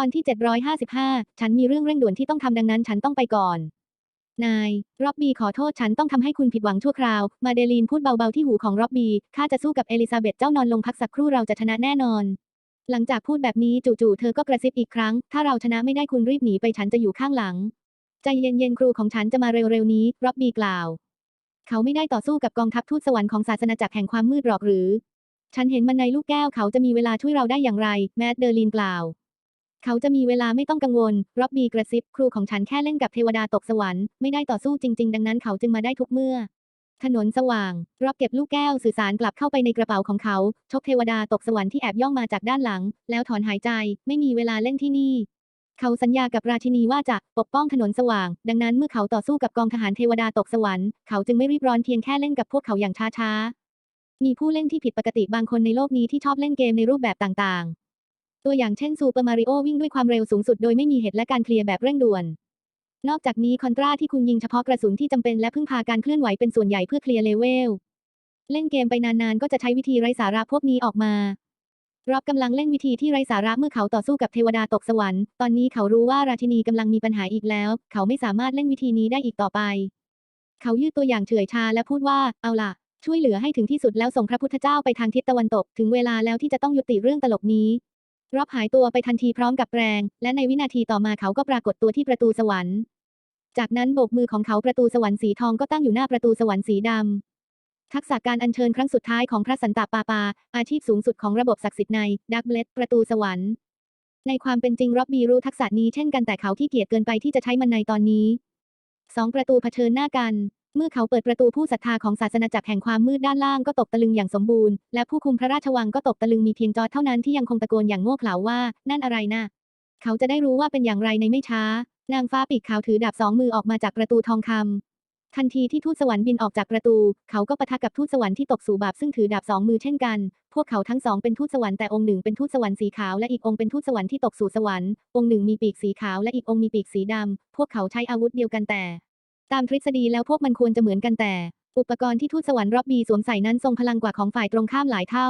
ตอนที่ 755 ฉันมีเรื่องเร่งด่วนที่ต้องทำดังนั้นฉันต้องไปก่อน นาย ร็อบบี้ขอโทษฉันต้องทำให้คุณผิดหวังชั่วคราว มาเดลีนพูดเบาๆที่หูของร็อบบี้ข้าจะสู้กับเอลิซาเบธเจ้านอนลงพักสักครู่เราจะชนะแน่นอน หลังจากพูดแบบนี้จู่ๆเธอก็กระซิบอีกครั้ง ถ้าเราชนะไม่ได้คุณรีบหนีไปฉันจะอยู่ข้างหลัง ใจเย็นๆครูของฉันจะมาเร็วๆนี้ ร็อบบี้กล่าว เขาไม่ได้ต่อสู้กับกองทัพทูตสวรรค์ของศาสนาจักรแห่งความมืดหรอกหรือ ฉันเห็นมันในลูกแก้วเขาจะมีเวลาช่วยเราได้อย่างไร แมดเดอร์ลินกล่าว เขาจะมีเวลาไม่ต้องกังวล ร็อบบี้กระซิบครูของฉันแค่เล่นกับเทวดาตกสวรรค์ ไม่ได้ต่อสู้จริง ๆ ดังนั้นเขาจึงมาได้ทุกเมื่อ ถนนสว่างร็อบเก็บลูกแก้วสื่อสารกลับเข้าไปในกระเป๋าของเขา ชกเทวดาตกสวรรค์ที่แอบย่องมาจากด้านหลัง แล้วถอนหายใจ ไม่มีเวลาเล่นที่นี่ เขาสัญญากับราชินีว่าจะปกป้องถนนสว่าง ดังนั้นเมื่อเขาต่อสู้กับกองทหารเทวดาตกสวรรค์ เขาจึงไม่รีบร้อนเพียงแค่เล่นกับพวกเขาอย่างช้าๆ มีผู้เล่นที่ผิดปกติบางคนในโลกนี้ที่ชอบเล่นเกมในรูปแบบต่างๆ ตัวอย่างเช่นซูเปอร์มาริโอวิ่งด้วยความเร็วสูงสุดโดยไม่มีเหตุและการเคลียร์แบบเร่งด่วน นอกจากนี้คอนตราที่คุณยิงเฉพาะกระสุนที่จำเป็นและพึ่งพาการเคลื่อนไหวเป็นส่วนใหญ่เพื่อเคลียร์เลเวล เล่นเกมไปนานๆ ก็จะใช้วิธีไร้สาระพวกนี้ออกมารอบกำลังเล่นวิธีที่ไร้สาระเมื่อเขาต่อสู้กับเทวดาตกสวรรค์ ตอนนี้เขารู้ว่าราชินีกำลังมีปัญหาอีกแล้ว เขาไม่สามารถเล่นวิธีนี้ได้อีกต่อไป เขายืดตัวอย่างเฉื่อยชาและพูดว่า เอาล่ะ ช่วยเหลือให้ถึงที่สุดแล้วส่งพระพุทธเจ้าไปทางทิศตะวันตก ถึงเวลาแล้วที่จะต้องยุติเรื่องตลกนี้ รอบหายตัวไปทันทีพร้อมกับแรง และในวินาทีต่อมาเขาก็ปรากฏตัวที่ประตูสวรรค์ จากนั้นโบกมือของเขาประตูสวรรค์สีทองก็ตั้งอยู่หน้าประตูสวรรค์สีดำ ทักษะการอัญเชิญครั้งสุดท้ายของพระสันตะปาปา อาชีพสูงสุดของระบบศักดิ์สิทธิ์ในดักเบลดประตูสวรรค์ ในความเป็นจริงร็อบบี้รู้ทักษะนี้เช่นกันแต่เขาขี้เกียจเกินไปที่จะใช้มันในตอนนี้สองประตูเผชิญหน้ากัน เมื่อเขาเปิดประตูผู้ศรัทธาของศาสนาจักรแห่งความมืดด้านล่างก็ตกตะลึงอย่างสมบูรณ์ และผู้คุมพระราชวังก็ตกตะลึงมีเพียงจอร์จเท่านั้นที่ยังคงตะโกนอย่างโง่เขลาว่า นั่นอะไรนะเขาจะได้รู้ว่าเป็นอย่างไรในไม่ช้า นางฟ้าปีกขาวถือดาบสองมือออกมาจากประตูทองคำทันทีที่ทูตสวรรค์บินออกจากประตู เขาก็ปะทะกับทูตสวรรค์ที่ตกสู่บาปซึ่งถือดาบสองมือเช่นกัน พวกเขาทั้งสองเป็นทูตสวรรค์แต่องค์หนึ่งเป็นทูตสวรรค์สีขาวและอีกองค์เป็นทูตสวรรค์ที่ตกสู่สวรรค์ องค์หนึ่งมีปีกสีขาวและอีกองค์มีปีกสีดำพวกเขาใช้อาวุธเดียวกันแต่ ตามทฤษฎีแล้วพวกมันควรจะเหมือนกันแต่ อุปกรณ์ที่ทูตสวรรค์รอบบีสวมใส่นั้นทรงพลังกว่าของฝ่ายตรงข้ามหลายเท่า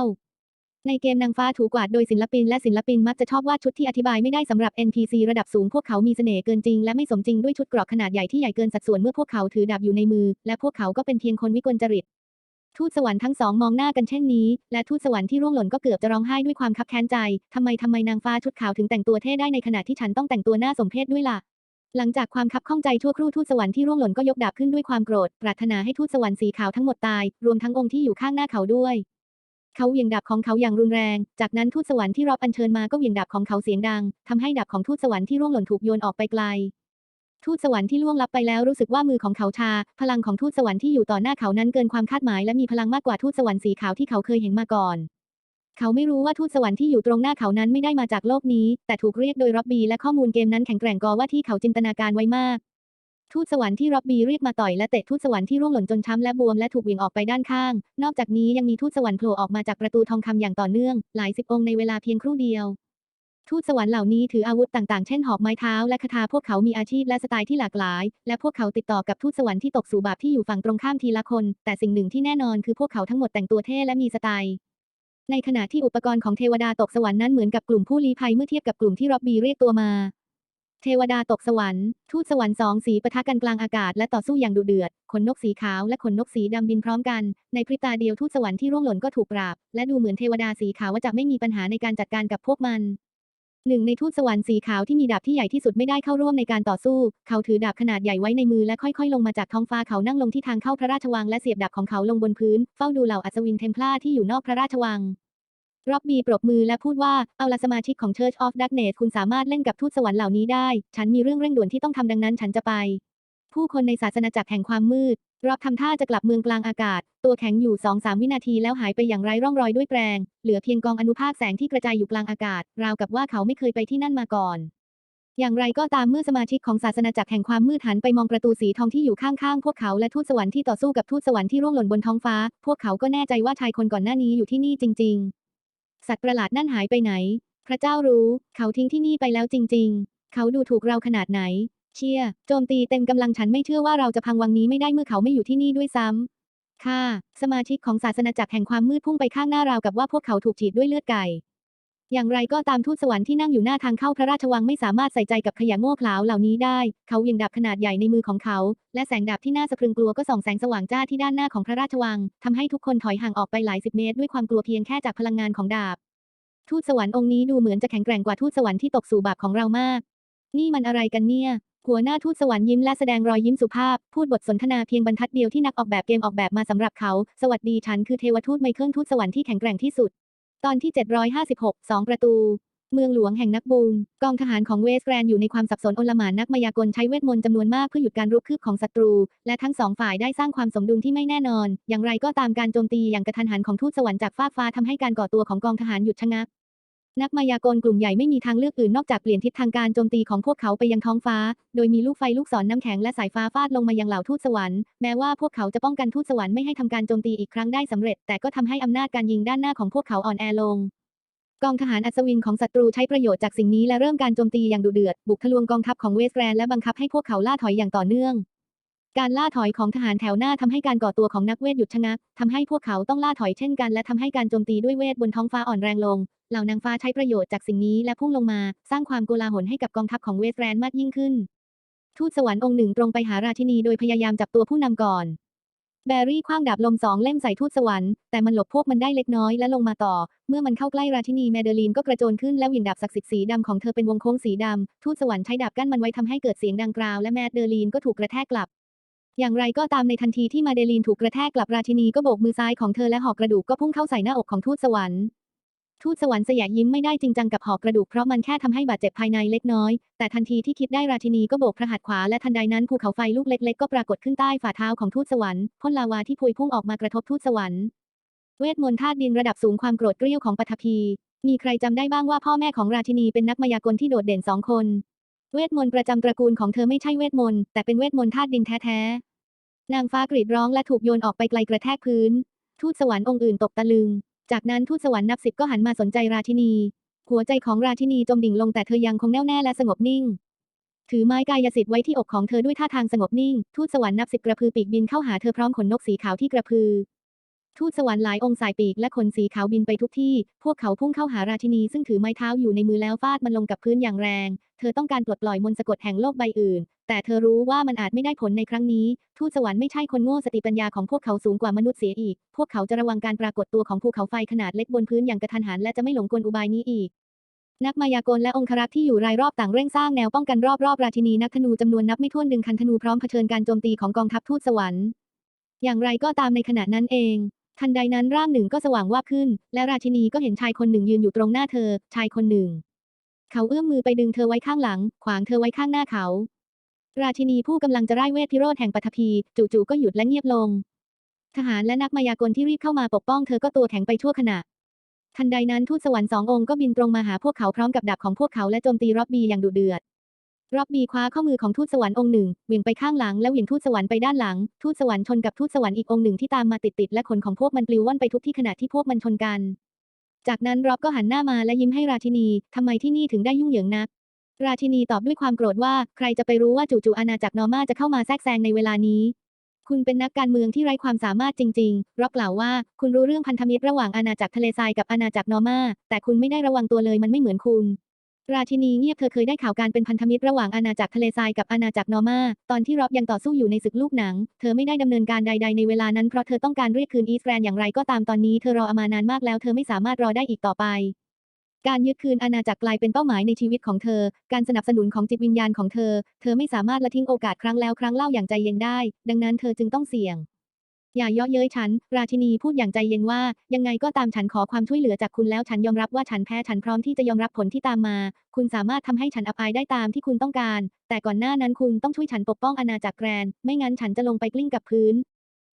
ในเกมนางฟ้าถูกวาดโดยศิลปินและศิลปินมักจะชอบวาดชุดที่อธิบายไม่ได้สำหรับ NPC ระดับสูงพวกเขามีเสน่ห์เกินจริงและไม่สมจริงด้วยชุดเกราะขนาดใหญ่ที่ใหญ่เกินสัดส่วนเมื่อพวกเขาถือดาบอยู่ในมือ และพวกเขาก็เป็นเพียงคนวิกลจริตทูตสวรรค์ทั้งสองมองหน้ากันเช่นนี้ และทูตสวรรค์ที่ร่วงหล่นก็เกือบจะร้องไห้ด้วยความคับแค้นใจ ทำไมทำไมนางฟ้าชุดขาวถึงแต่งตัวเท่ได้ในขณะที่ฉันต้องแต่งตัวหน้าสมเพชด้วยล่ะ หลังจากความคับข้องใจชั่วครู่ทูตสวรรค์ที่ร่วงหล่นก็ยกดาบขึ้นด้วยความโกรธ ปรารถนาให้ทูตสวรรค์สีขาวทั้งหมดตาย รวมทั้งองค์ที่อยู่ข้างหน้าเขาด้วย เขาเหวี่ยงดาบของเขาอย่างรุนแรง จากนั้นทูตสวรรค์ที่รอบอัญเชิญมาก็เหวี่ยงดาบของเขาเสียงดังทำให้ดาบของทูตสวรรค์ที่ร่วงหล่นถูกโยนออกไปไกล ทูตสวรรค์ที่ล่วงลับไปแล้วรู้สึกว่ามือของเขาชา พลังของทูตสวรรค์ที่อยู่ต่อหน้าเขานั้นเกินความคาดหมายและมีพลังมากกว่าทูตสวรรค์สีขาวที่เขาเคยเห็นมาก่อน เขาไม่รู้ว่าทูตสวรรค์ที่อยู่ตรงหน้าเขานั้นไม่ได้มาจากโลกนี้ แต่ถูกเรียกโดยร็อบบี้และข้อมูลเกมนั้นแข็งแกร่งกอว่าที่เขาจินตนาการไว้มาก ทูตสวรรค์ที่ร็อบบี้เรียกมาต่อยและเตะทูตสวรรค์ที่ร่วงหล่นจนช้ำและบวมและถูกเหวี่ยงออกไปด้านข้าง นอกจากนี้ยังมีทูตสวรรค์โผล่ออกมาจากประตูทองคำอย่างต่อเนื่อง หลายสิบองค์ในเวลาเพียงครู่เดียว ทูตสวรรค์เหล่านี้ถืออาวุธต่างๆ เช่นหอกไม้เท้าและคาถาพวกเขามีอาชีพและสไตล์ที่หลากหลาย และพวกเขาติดต่อกับทูตสวรรค์ที่ตกสู่บาปที่อยู่ฝั่งตรงข้ามทีละคน แต่สิ่งหนึ่งที่แน่นอนคือพวกเขาทั้งหมดแต่งตัวเท่และมีสไตล์ ในขณะที่อุปกรณ์ของเทวดาตกสวรรค์นั้นเหมือนกับกลุ่มผู้ลี้ภัยเมื่อเทียบกับกลุ่มที่ร็อบบี้เรียกตัวมา เทวดาตกสวรรค์ทูตสวรรค์สองสีปะทะกันกลางอากาศและต่อสู้อย่างดุเดือด ขนนกสีขาวและขนนกสีดำบินพร้อมกัน ในพริบตาเดียวทูตสวรรค์ที่ร่วงหล่นก็ถูกปราบ และดูเหมือนเทวดาสีขาวว่าจะไม่มีปัญหาในการจัดการกับพวกมัน หนึ่งในทูตสวรรค์สีขาวที่มีดาบที่ใหญ่ที่สุดไม่ได้เข้าร่วมในการต่อสู้ เขาถือดาบขนาดใหญ่ไว้ในมือและค่อยๆ ลงมาจากท้องฟ้าเขานั่งลงที่ทางเข้าพระราชวังและเสียบดาบของเขาลงบนพื้น เฝ้าดูเหล่าอัศวินเทมพลาที่อยู่นอกพระราชวังร็อบบี้ปรบมือและพูดว่า เอาละสมาชิกของ Church of Darkness คุณสามารถเล่นกับทูตสวรรค์เหล่านี้ได้ ฉันมีเรื่องเร่งด่วนที่ต้องทำดังนั้นฉันจะไป ผู้คนในศาสนาจักรแห่งความมืด รอบทำท่าจะกลับเมืองกลางอากาศ ตัวแข็งอยู่สองสามวินาทีแล้วหายไปอย่างไร้ร่องรอยด้วยแปรง เหลือเพียงกองอนุภาคแสงที่กระจายอยู่กลางอากาศ ราวกับว่าเขาไม่เคยไปที่นั่นมาก่อน อย่างไรก็ตามเมื่อสมาชิกของศาสนาจักรแห่งความมืดหันไปมองประตูสีทองที่อยู่ข้างๆ พวกเขาและทูตสวรรค์ที่ต่อสู้กับทูตสวรรค์ที่ร่วงหล่นบนท้องฟ้า พวกเขาก็แน่ใจว่าชายคนก่อนหน้านี้อยู่ที่นี่จริง ๆ สัตว์ประหลาดนั่นหายไปไหน พระเจ้ารู้ เขาทิ้งที่นี่ไปแล้วจริง ๆ เขาดูถูกเราขนาดไหน เชียโจมตีเต็มกำลังฉันไม่เชื่อว่าเราจะพังวังนี้ไม่ได้เมื่อเขาไม่อยู่ที่นี่ด้วยซ้ำค่ะ สมาชิกของศาสนาจักรแห่งความมืดพุ่งไปข้างหน้าราวกับว่าพวกเขาถูกฉีดด้วยเลือดไก่ อย่างไรก็ตามทูตสวรรค์ที่นั่งอยู่หน้าทางเข้าพระราชวังไม่สามารถใส่ใจกับขยะโง่เขลาเหล่านี้ได้ เขาเหวี่ยงดาบขนาดใหญ่ในมือของเขา และแสงดาบที่น่าสะพรึงกลัวก็ส่องแสงสว่างจ้าที่ด้านหน้าของพระราชวังทำให้ทุกคนถอยห่างออกไปหลายสิบเมตรด้วยความกลัวเพียงแค่จากพลังงานของดาบ ทูตสวรรค์องค์นี้ดูเหมือนจะแข็งแกร่งกว่าทูตสวรรค์ที่ตกสู่บาปของเรามาก นี่มันอะไรกันเนี่ย หัวหน้าทูตสวรรค์ยิ้มและแสดงรอยยิ้มสุภาพ พูดบทสนทนาเพียงบรรทัดเดียวที่นักออกแบบเกมออกแบบมาสำหรับเขา สวัสดีฉันคือเทวทูตไมเคิลทูตสวรรค์ที่แข็งแกร่งที่สุด ตอนที่ 756 2 ประตู เมืองหลวงแห่งนักบูม กองทหารของเวสแกรนอยู่ในความสับสนโอลหม่านนักมายากลใช้เวทมนต์จำนวนมากเพื่อหยุดการรุกคืบของศัตรู และทั้งสองฝ่ายได้สร้างความสมดุลที่ไม่แน่นอน อย่างไรก็ตามการโจมตีอย่างกระทันหันของทูตสวรรค์จากฟากฟ้าทำให้การก่อตัวของกองทหารหยุดชะงัก นักมายากลกลุ่มใหญ่ไม่มีทางเลือกอื่นนอกจากเปลี่ยนทิศทางการโจมตีของพวกเขาไปยังท้องฟ้า โดยมีลูกไฟลูกศรน้ำแข็งและสายฟ้าฟาดลงมายังเหล่าทูตสวรรค์ แม้ว่าพวกเขาจะป้องกันทูตสวรรค์ไม่ให้ทำการโจมตีอีกครั้งได้สำเร็จ แต่ก็ทำให้อำนาจการยิงด้านหน้าของพวกเขาอ่อนแอลง กองทหารอัศวินของศัตรูใช้ประโยชน์จากสิ่งนี้และเริ่มการโจมตีอย่างดุเดือด บุกทะลวงกองทัพของเวสแกรนและบังคับให้พวกเขาล่าถอยอย่างต่อเนื่อง การล่าถอยของทหารแถวหน้าทำให้การก่อตัวของนักเวทหยุดชะงักทำให้พวกเขาต้องล่าถอยเช่นกัน และทำให้การโจมตีด้วยเวทบนท้องฟ้าอ่อนแรงลง เหล่านางฟ้าใช้ประโยชน์จากสิ่งนี้และพุ่งลงมา สร้างความโกลาหลให้กับกองทัพของเวสแรนมากยิ่งขึ้น ทูตสวรรค์องค์หนึ่งตรงไปหาราชินีโดยพยายามจับตัวผู้นำก่อน แบรี่คว้างดาบลมสองเล่มใส่ทูตสวรรค์แต่มันหลบพวกมันได้เล็กน้อยและลงมาต่อ เมื่อมันเข้าใกล้ราชินีแมเดลีนก็กระโจนขึ้นและเหวี่งดาบศักดิ์สิทธิ์สีดำของเธอเป็นวงโค้งสีดำทูตสวรรค์ใช้ดาบกั้นมันไว้ทำให้เกิดเสียงดังกราวและแมเดลีนก็ถูกกระแทกกลับ อย่างไรก็ตามในทันทีที่มาเดลีนถูกกระแทกกลับราชินีก็โบกมือซ้ายของเธอและหอกกระดูกก็พุ่งเข้าใส่หน้าอกของทูตสวรรค์ทูตสวรรค์สยะยิ้มไม่ได้จริงจังกับหอกกระดูกเพราะมันแค่ทำให้บาดเจ็บภายในเล็กน้อย แต่ทันทีที่คิดได้ราชินีก็โบกพระหัตถ์ขวาและทันใดนั้นภูเขาไฟลูกเล็กๆก็ปรากฏขึ้นใต้ฝ่าเท้าของทูตสวรรค์พ่นลาวาที่พวยพุ่งออกมากระทบทูตสวรรค์เวทมนต์ธาตุดินระดับสูงความโกรธเกรี้ยวของปฐพีมีใครจำได้บ้างว่าพ่อแม่ของราชินีเป็นนักมายากลที่โดดเด่นสองคน เวทมนต์ประจำตระกูลของเธอไม่ใช่เวทมนต์แต่เป็นเวทมนต์ธาตุดินแท้ๆ นางฟ้ากรีดร้องและถูกโยนออกไปไกลกระแทกพื้น ทูตสวรรค์องค์อื่นตกตะลึง จากนั้นทูตสวรรค์นับสิบก็หันมาสนใจราชินี หัวใจของราชินีจมดิ่งลงแต่เธอยังคงแน่วแน่และสงบนิ่ง ถือไม้กายสิทธิ์ไว้ที่อกของเธอด้วยท่าทางสงบนิ่ง ทูตสวรรค์นับสิบกระพือปีกบินเข้าหาเธอพร้อมขนนกสีขาวที่กระพือ ทูตสวรรค์หลายองค์สายปีกและขนสีขาวบินไปทุกที่ พวกเขาพุ่งเข้าหาราชินีซึ่งถือไม้เท้าอยู่ในมือแล้วฟาดมันลงกับพื้นอย่างแรง เธอต้องการปลดปล่อยมนต์สะกดแห่งโลกใบอื่น แต่เธอรู้ว่ามันอาจไม่ได้ผลในครั้งนี้ ทูตสวรรค์ไม่ใช่คนโง่สติปัญญาของพวกเขาสูงกว่ามนุษย์เสียอีก พวกเขาจะระวังการปรากฏตัวของภูเขาไฟขนาดเล็กบนพื้นอย่างกระทันหันและจะไม่หลงกลอุบายนี้อีกนักมายากลและองครักษ์ที่อยู่รายรอบต่างเร่งสร้างแนวป้องกันรอบๆราชินีนักธนูจำนวนนับไม่ถ้วนดึงคันธนูพร้อมเผชิญการโจมตีของกองทัพทูตสวรรค์ อย่างไรก็ตามในขณะนั้นเอง ทันใดนั้นร่างหนึ่งก็สว่างวาบขึ้น และราชินีก็เห็นชายคนหนึ่งยืนอยู่ตรงหน้าเธอ ชายคนหนึ่ง เขาเอื้อมมือไปดึงเธอไว้ข้างหลัง ขวางเธอไว้ข้างหน้าเขา ราชินีผู้กำลังจะไร้เวทพิโรธแห่งปฐพีจู่ๆก็หยุดและเงียบลง ทหารและนักมายากลที่รีบเข้ามาปกป้องเธอก็ตัวแข็งไปชั่วขณะ ทันใดนั้นทูตสวรรค์สององค์ก็บินตรงมาหาพวกเขาพร้อมกับดาบของพวกเขาและโจมตีร็อบบีอย่างดุเดือด ร็อบบีคว้าข้อมือของทูตสวรรค์องค์หนึ่งเหวี่ยงไปข้างหลังแล้วเหวี่ยงทูตสวรรค์ไปด้านหลัง ทูตสวรรค์ชนกับทูตสวรรค์อีกองค์หนึ่งที่ตามมาติดๆและขนของพวกมันปลิวว่อนไปทุกที่ขณะที่พวกมันชนกัน จากนั้นร็อบก็หันหน้ามาและยิ้มให้ราชินีทำไมที่นี่ถึงได้ยุ่งเหยิงนัก ราชินีตอบด้วยความโกรธว่าใครจะไปรู้ว่าจู่ๆอาณาจักรนอร์มาจะเข้ามาแทรกแซงในเวลานี้ คุณเป็นนักการเมืองที่ไร้ความสามารถจริงๆร็อบกล่าวว่า คุณรู้เรื่องพันธมิตรระหว่างอาณาจักรทะเลทรายกับอาณาจักรนอร์มาแต่คุณไม่ได้ระวังตัวเลยมันไม่เหมือนคุณ ราชินีเงียบเธอเคยได้ข่าวการเป็นพันธมิตรระหว่างอาณาจักรทะเลทรายกับอาณาจักรนอร์มา ตอนที่ร็อบยังต่อสู้อยู่ในศึกลูกหนัง เธอไม่ได้ดำเนินการใด ๆ ในเวลานั้นเพราะเธอต้องการเรียกคืนอีสแกรนอย่างไรก็ตามตอนนี้เธอรอมานานมากแล้วเธอไม่สามารถรอได้อีกต่อไป การยึดคืนอาณาจักรกลายเป็นเป้าหมายในชีวิตของเธอ การสนับสนุนของจิตวิญญาณของเธอ เธอไม่สามารถละทิ้งโอกาสครั้งแล้วครั้งเล่าอย่างใจเย็นได้ ดังนั้นเธอจึงต้องเสี่ยง อย่าเย่อเย้ยฉัน ราชินีพูดอย่างใจเย็นว่า ยังไงก็ตามฉันขอความช่วยเหลือจากคุณแล้วฉันยอมรับว่าฉันแพ้ฉันพร้อมที่จะยอมรับผลที่ตามมา คุณสามารถทำให้ฉันอภัยได้ตามที่คุณต้องการ แต่ก่อนหน้านั้นคุณต้องช่วยฉันปกป้องอาณาจักรแกรน ไม่งั้นฉันจะลงไปกลิ้งกับพื้น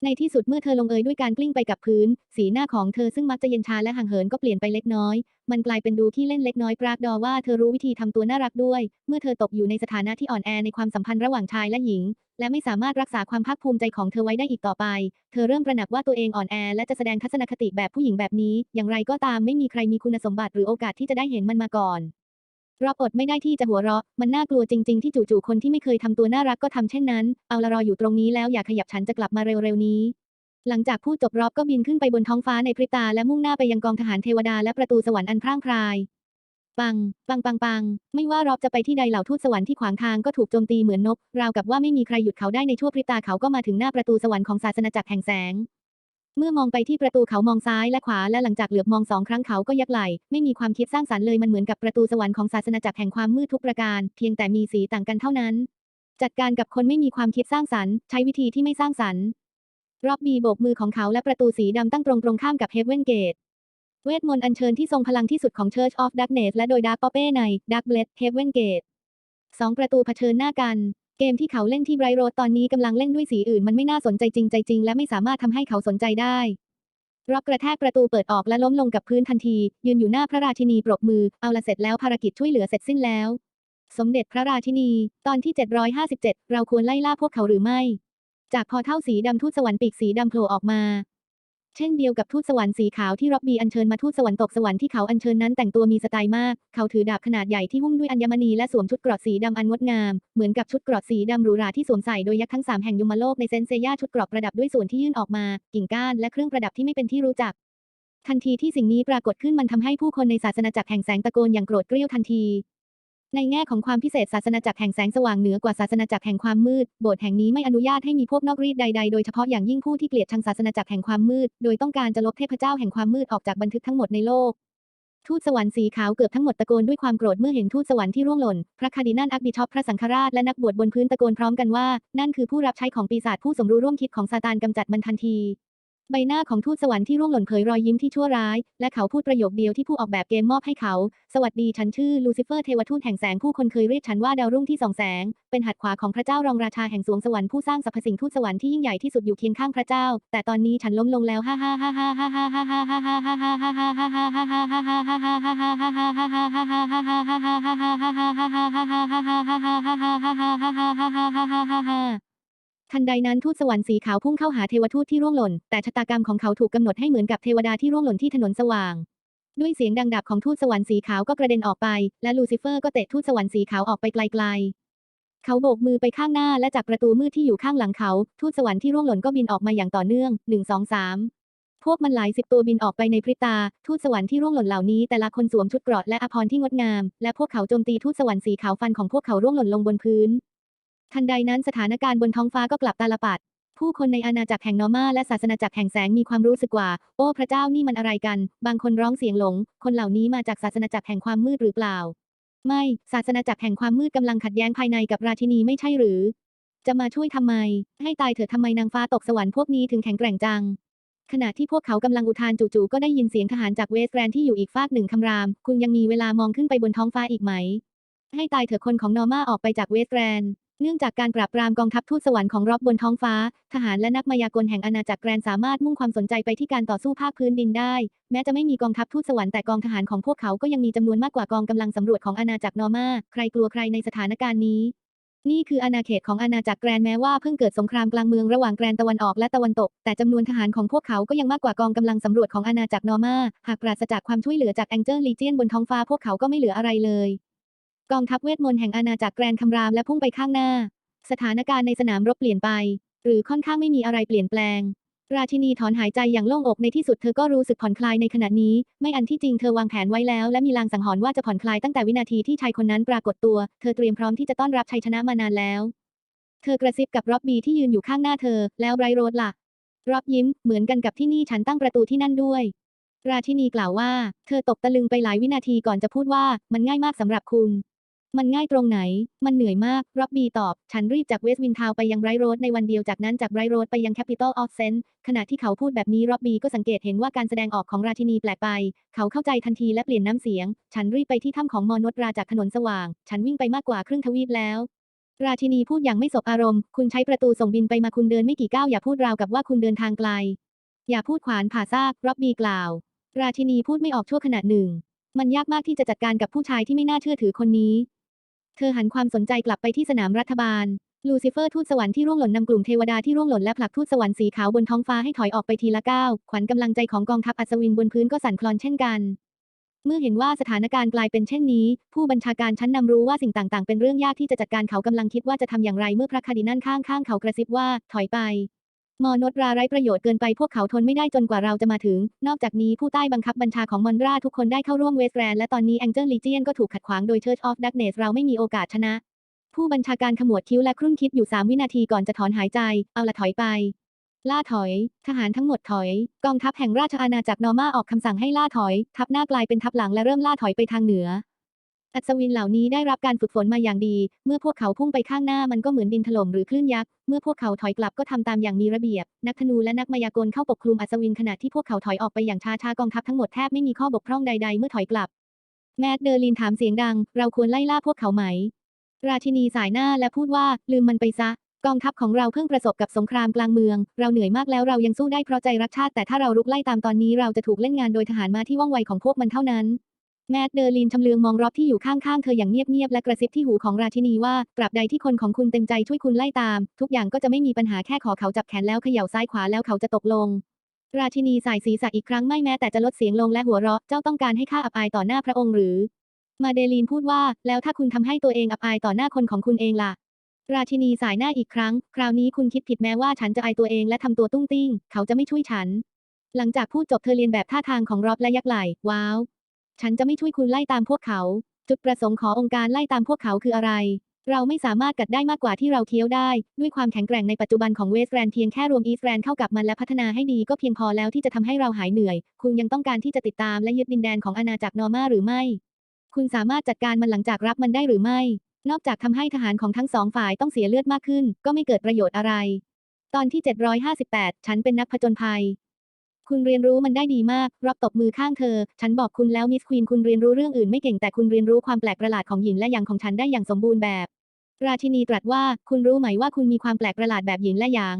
ในที่สุดเมื่อเธอลงเอยด้วยการกลิ้งไปกับพื้น สีหน้าของเธอซึ่งมักจะเย็นชาและห่างเหินก็เปลี่ยนไปเล็กน้อย มันกลายเป็นดูที่เล่นเล็กน้อยปรากดอว่าเธอรู้วิธีทำตัวน่ารักด้วย เมื่อเธอตกอยู่ในสถานะที่อ่อนแอในความสัมพันธ์ระหว่างชายและหญิง และไม่สามารถรักษาความภาคภูมิใจของเธอไว้ได้อีกต่อไป เธอเริ่มตระหนักว่าตัวเองอ่อนแอและจะแสดงทัศนคติแบบผู้หญิงแบบนี้ อย่างไรก็ตามไม่มีใครมีคุณสมบัติหรือโอกาสที่จะได้เห็นมันมาก่อน เราอดไม่ได้ที่จะหัวเราะ มันน่ากลัวจริง ๆ ที่จู่ๆคนที่ไม่เคยทำตัวน่ารักก็ทำเช่นนั้น เอาละรออยู่ตรงนี้แล้วอย่าขยับฉันจะกลับมาเร็วๆนี้ หลังจากพูดจบรอบก็บินขึ้นไปบนท้องฟ้าในพริบตาและมุ่งหน้าไปยังกองทหารเทวดาและประตูสวรรค์อันพร่างพราย ปัง ปังปังปัง ไม่ว่ารอบจะไปที่ใดเหล่าทูตสวรรค์ที่ขวางทางก็ถูกโจมตีเหมือนนก ราวกับว่าไม่มีใครหยุดเขาได้ในชั่วพริบตาเขาก็มาถึงหน้าประตูสวรรค์ของศาสนาจักรแห่งแสง เมื่อมองไปที่ประตูเขามองซ้ายและขวาและหลังจากเหลือบมองสองครั้งเขาก็ยักไหลไม่มีความคิดสร้างสรรค์เลยมันเหมือนกับประตูสวรรค์ของศาสนาจักรแห่งความมืดทุกประการ เพียงแต่มีสีต่างกันเท่านั้น จัดการกับคนไม่มีความคิดสร้างสรรค์ ใช้วิธีที่ไม่สร้างสรรค์รอบบีโบกมือของเขาและประตูสีดำตั้งตรงตรงข้ามกับเฮเวนเกตเวทมนต์อัญเชิญที่ทรงพลังที่สุดของ Church of Darkness และโดยดาร์กปอเป้ใน Dark Blade Heaven Gate สองประตูเผชิญหน้ากัน เกมที่เขาเล่นที่ไบรโรดตอนนี้กำลังเล่นด้วยสีอื่นมันไม่น่าสนใจจริงใจจริงและไม่สามารถทำให้เขาสนใจได้ร็อบกระแทกประตูเปิดออกและล้มลงกับพื้นทันที ยืนอยู่หน้าพระราชินีปรบมือ เอาละเสร็จแล้วภารกิจช่วยเหลือเสร็จสิ้นแล้ว สมเด็จพระราชินี ตอนที่ 757 เราควรไล่ล่าพวกเขาหรือไม่ จากพอเท่าสีดำทูตสวรรค์ปีกสีดำโผล่ออกมา เช่นเดียวกับทูตสวรรค์สีขาวที่ร็อบบี้อัญเชิญมาทูตสวรรค์ตกสวรรค์ที่เขาอัญเชิญนั้นแต่งตัวมีสไตล์มาก เขาถือดาบขนาดใหญ่ที่หุ้มด้วยอัญมณีและสวมชุดกรอดสีดำอันงดงาม เหมือนกับชุดกรอดสีดำหรูหราที่สวมใส่โดยยักษ์ทั้งสามแห่งยมโลกในเซนเซียชุดกรอบประดับด้วยส่วนที่ยื่นออกมา กิ่งก้านและเครื่องประดับที่ไม่เป็นที่รู้จัก ทันทีที่สิ่งนี้ปรากฏขึ้นมันทำให้ผู้คนในศาสนาจักรแห่งแสงตะโกนอย่างโกรธเกรี้ยวทันที ในแง่ของความพิเศษศาสนาจักรแห่งแสงสว่างเหนือกว่าศาสนาจักรแห่งความมืด โบสถ์แห่งนี้ไม่อนุญาตให้มีพวกนอกรีดใดๆ โดยเฉพาะอย่างยิ่งผู้ที่เกลียดชังศาสนาจักรแห่งความมืด โดยต้องการจะลบเทพเจ้าแห่งความมืดออกจากบันทึกทั้งหมดในโลก ทูตสวรรค์สีขาวเกือบทั้งหมดตะโกนด้วยความโกรธเมื่อเห็นทูตสวรรค์ที่ร่วงหล่น พระคาร์ดินัลอักบิชอปพระสังฆราชและนักบวชบนพื้นตะโกนพร้อมกันว่า นั่นคือผู้รับใช้ของปีศาจผู้สมรู้ร่วมคิดของซาตานกำจัดมันทันที ใบหน้าของทูตสวรรค์ที่ร่วงหล่นเผยรอยยิ้มที่ชั่วร้าย และเขาพูดประโยคเดียวที่ผู้ออกแบบเกมมอบให้เขา สวัสดีฉันชื่อลูซิเฟอร์เทวทูตแห่งแสงผู้คนเคยเรียกฉันว่าดาวรุ่งที่ส่องแสง เป็นหัตถ์ขวาของพระเจ้ารองราชาแห่งสวงสวรรค์ผู้สร้างสรรพสิ่งทูตสวรรค์ที่ยิ่งใหญ่ที่สุดอยู่เคียงข้างพระเจ้า แต่ตอนนี้ฉันล้มลงแล้วฮ่าฮ่าฮ่าฮ่าฮ่าฮ่าฮ่าฮ่าฮ่าฮ่าฮ่าฮ่าฮ่าฮ่าฮ่าฮ่า ทันใดนั้นทูตสวรรค์สีขาวพุ่งเข้าหาเทวทูตที่ร่วงหล่น แต่ชะตากรรมของเขาถูกกำหนดให้เหมือนกับเทวดาที่ร่วงหล่นที่ถนนสว่าง ด้วยเสียงดังดับของทูตสวรรค์สีขาวก็กระเด็นออกไป และลูซิเฟอร์ก็เตะทูตสวรรค์สีขาวออกไปไกลๆ เขาโบกมือไปข้างหน้าและจากประตูมืดที่อยู่ข้างหลังเขา ทูตสวรรค์ที่ร่วงหล่นก็บินออกมาอย่างต่อเนื่อง1 2 3พวกมันหลายสิบตัวบินออกไปในพริบตา ทูตสวรรค์ที่ร่วงหล่นเหล่านี้แต่ละคนสวมชุดเกราะและอภรณ์ที่งดงาม และพวกเขาโจมตีทูตสวรรค์สีขาวฟันของพวกเขาร่วงหล่นลงบนพื้น ทันใดนั้นสถานการณ์บนท้องฟ้าก็กลับตาลปัด ผู้คนในอาณาจักรแห่งนอร์มาและศาสนาจักรแห่งแสงมีความรู้สึกว่า โอ้พระเจ้านี่มันอะไรกัน บางคนร้องเสียงหลง คนเหล่านี้มาจากศาสนาจักรแห่งความมืดหรือเปล่า ไม่ ศาสนาจักรแห่งความมืดกำลังขัดแย้งภายในกับราชินีไม่ใช่หรือ จะมาช่วยทำไม ให้ตายเถอะทำไมนางฟ้าตกสวรรค์พวกนี้ถึงแข็งแกร่งจังขณะที่พวกเขากำลังอุทานจู่ๆก็ได้ยินเสียงทหารจากเวสแกรนที่อยู่อีกฟากหนึ่งคำราม คุณยังมีเวลามองขึ้นไปบนท้องฟ้าอีกไหม ให้ตายเถอะคนของนอร์มาออกไปจากเวสแกรน เนื่องจากการปราบปรามกองทัพทูตสวรรค์ของรอบบนท้องฟ้า ทหารและนักมายากลแห่งอาณาจักรแกรนสามารถมุ่งความสนใจไปที่การต่อสู้ภาคพื้นดินได้ แม้จะไม่มีกองทัพทูตสวรรค์แต่กองทหารของพวกเขาก็ยังมีจำนวนมากกว่ากองกำลังสำรวจของอาณาจักรนอร์มาใครกลัวใครในสถานการณ์นี้ นี่คืออาณาเขตของอาณาจักรแกรนแม้ว่าเพิ่งเกิดสงครามกลางเมืองระหว่างแกรนตะวันออกและตะวันตก แต่จำนวนทหารของพวกเขาก็ยังมากกว่ากองกำลังสำรวจของอาณาจักรนอร์มาหากปราศจากความช่วยเหลือจากแองเจิลลีเจียนบนท้องฟ้าพวกเขาก็ไม่เหลืออะไรเลย กองทัพเวทมนต์แห่งอาณาจักรแกรนคำรามและพุ่งไปข้างหน้า สถานการณ์ในสนามรบเปลี่ยนไป หรือค่อนข้างไม่มีอะไรเปลี่ยนแปลง ราชินีถอนหายใจอย่างโล่งอกในที่สุดเธอก็รู้สึกผ่อนคลายในขณะนี้ ไม่อันที่จริงเธอวางแผนไว้แล้ว และมีลางสังหรณ์ว่าจะผ่อนคลายตั้งแต่วินาทีที่ชายคนนั้นปรากฏตัว เธอเตรียมพร้อมที่จะต้อนรับชัยชนะมานานแล้ว เธอกระซิบกับร็อบบี้ที่ยืนอยู่ข้างหน้าเธอ แล้วไรโรดล่ะร็อบยิ้มเหมือนกันกับที่นี่ฉันตั้งประตูที่นั่นด้วยราชินีกล่าวว่า เธอตกตะลึงไปหลายวินาทีก่อนจะพูดว่า มันง่ายมากสำหรับคุณ มันง่ายตรงไหน มันเหนื่อยมาก ร็อบบี้ตอบ ฉันรีบจากเวสต์วินทาวไปยังไรโรดในวันเดียวจากนั้นจากไรโรดไปยังแคปิตอลออฟเซนขณะที่เขาพูดแบบนี้ร็อบบี้ก็สังเกตเห็นว่าการแสดงออกของราชินีแปลกไป เขาเข้าใจทันทีและเปลี่ยนน้ำเสียง ฉันรีบไปที่ถ้ำของมอนตราจากถนนสว่าง ฉันวิ่งไปมากกว่าครึ่งทวีปแล้วราชินีพูดอย่างไม่สบอารมณ์ คุณใช้ประตูส่งบินไปมาคุณเดินไม่กี่ก้าวอย่าพูดราวกับว่าคุณเดินทางไกล อย่าพูดขวานผ่าซาก ร็อบบี้กล่าว ราชินีพูดไม่ออกชั่วขณะหนึ่ง มันยากมากที่จะจัดการกับผู้ชายที่ไม่น่าเชื่อถือคนนี้ เธอหันความสนใจกลับไปที่สนามรัฐบาล ลูซิเฟอร์ทูตสวรรค์ที่ร่วงหล่นนำกลุ่มเทวดาที่ร่วงหล่นและผลักทูตสวรรค์สีขาวบนท้องฟ้าให้ถอยออกไปทีละก้าว ขวัญกำลังใจของกองทัพอัศวินบนพื้นก็สั่นคลอนเช่นกัน เมื่อเห็นว่าสถานการณ์กลายเป็นเช่นนี้ ผู้บัญชาการชั้นนำรู้ว่าสิ่งต่างๆ เป็นเรื่องยากที่จะจัดการเขากำลังคิดว่าจะทำอย่างไรเมื่อพระคาร์ดินัลข้างๆเขากระซิบว่าถอยไป มอนดราไร้ประโยชน์เกินไปพวกเขาทนไม่ได้จนกว่าเราจะมาถึง นอกจากนี้ผู้ใต้บังคับบัญชาของมอนราทุกคนได้เข้าร่วมเวสแกรนและตอนนี้แองเจิลลีเจียนก็ถูกขัดขวางโดย Church of Darkness เราไม่มีโอกาสชนะ ผู้บัญชาการขมวดคิ้วและครุ่นคิดอยู่ 3 วินาทีก่อนจะถอนหายใจ เอาละถอยไป ล่าถอย ทหารทั้งหมดถอย กองทัพแห่งราชอาณาจักรนอร์มาออกคำสั่งให้ล่าถอย ทัพหน้ากลายเป็นทัพหลังและเริ่มล่าถอยไปทางเหนือ อัศวินเหล่านี้ได้รับการฝึกฝนมาอย่างดี เมื่อพวกเขาพุ่งไปข้างหน้ามันก็เหมือนดินถล่มหรือคลื่นยักษ์ เมื่อพวกเขาถอยกลับก็ทำตามอย่างมีระเบียบ นักธนูและนักมายากลเข้าปกคลุมอัศวินขณะที่พวกเขาถอยออกไปอย่างช้าๆกองทัพทั้งหมดแทบไม่มีข้อบกพร่องใดๆ เมื่อถอยกลับ แมดเดอร์ลินถามเสียงดัง เราควรไล่ล่าพวกเขาไหม ราชินีสายหน้าและพูดว่าลืมมันไปซะ กองทัพของเราเพิ่งประสบกับสงครามกลางเมือง เราเหนื่อยมากแล้วเรายังสู้ได้เพราะใจรักชาติแต่ถ้าเรารุกไล่ตามตอนนี้เราจะถูกเล่นงานโดยทหารมาที่ว่องไวของพวกมันเท่านั้น แมดเดอลินชำเลืองมองรอบที่อยู่ข้างๆ เธออย่างเงียบๆ และกระซิบที่หูของราชินีว่า ตราบใดที่คนของคุณเต็มใจช่วยคุณไล่ตาม ทุกอย่างก็จะไม่มีปัญหาแค่ขอเขาจับแขนแล้วเขย่าซ้ายขวาแล้วเขาจะตกลง ราชินีสายศีรษะอีกครั้งไม่แม้แต่จะลดเสียงลงและหัวเราะ เจ้าต้องการให้ข้าอับอายต่อหน้าพระองค์หรือ มาเดลีนพูดว่า แล้วถ้าคุณทำให้ตัวเองอับอายต่อหน้าคนของคุณเองล่ะ ราชินีสายหน้าอีกครั้ง คราวนี้คุณคิดผิดแม้ว่าฉันจะอายตัวเองและทำตัวตุ้งติ้ง เขาจะไม่ช่วยฉัน หลังจากพูดจบเธอเรียนแบบท่าทางของรอบและยักไหล่ ว้าว ฉันจะไม่ช่วยคุณไล่ตามพวกเขา จุดประสงค์ขององค์การไล่ตามพวกเขาคืออะไร เราไม่สามารถกัดได้มากกว่าที่เราเคี้ยวได้ ด้วยความแข็งแกร่งในปัจจุบันของเวสแกรนเพียงแค่รวมอีสแกรนเข้ากับมันและพัฒนาให้ดีก็เพียงพอแล้วที่จะทำให้เราหายเหนื่อย คุณยังต้องการที่จะติดตามและยึดดินแดนของอาณาจักรนอร์มาหรือไม่ คุณสามารถจัดการมันหลังจากรับมันได้หรือไม่ นอกจากทำให้ทหารของทั้งสองฝ่ายต้องเสียเลือดมากขึ้น ก็ไม่เกิดประโยชน์อะไร ตอนที่ 758 ฉันเป็นนักผจญภัย คุณเรียนรู้มันได้ดีมาก รับตบมือข้างเธอ ฉันบอกคุณแล้วมิสควีนคุณเรียนรู้เรื่องอื่นไม่เก่งแต่คุณเรียนรู้ความแปลกประหลาดของหญิงและหยางของฉันได้อย่างสมบูรณ์แบบ ราชินีตรัสว่า คุณรู้ไหมว่าคุณมีความแปลกประหลาดแบบหญิงและหยาง